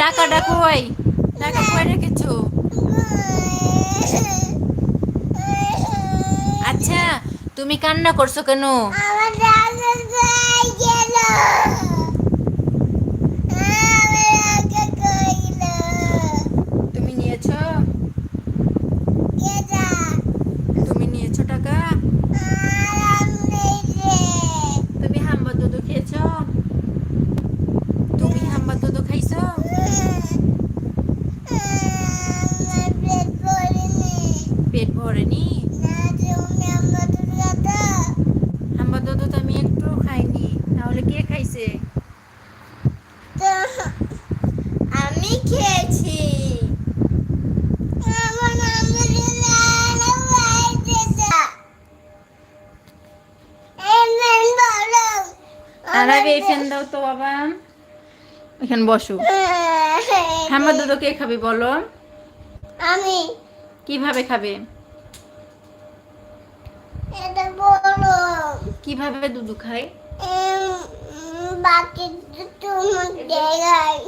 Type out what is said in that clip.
টাকাটা কই টাকা কই রেখেছো? আচ্ছা তুমি কান্না করছ কেন? পেট ভরেনি না তুমি আমার দাদা হাম্বা দুধ তো আমি একটু খাইনি তাহলে কে খাইছে? আমি খেয়েছি। আমার আমার লালা বাইতে যা এমন বলো। আর আগে এই ফ্যান দাও তো বাবা। এখানে বসো। হাম্বা দুধ কে খাবে বলো? আমি। কীভাবে খাবে এটা বলো কীভাবে দুধ খায়? বাকি তোমার দেখাই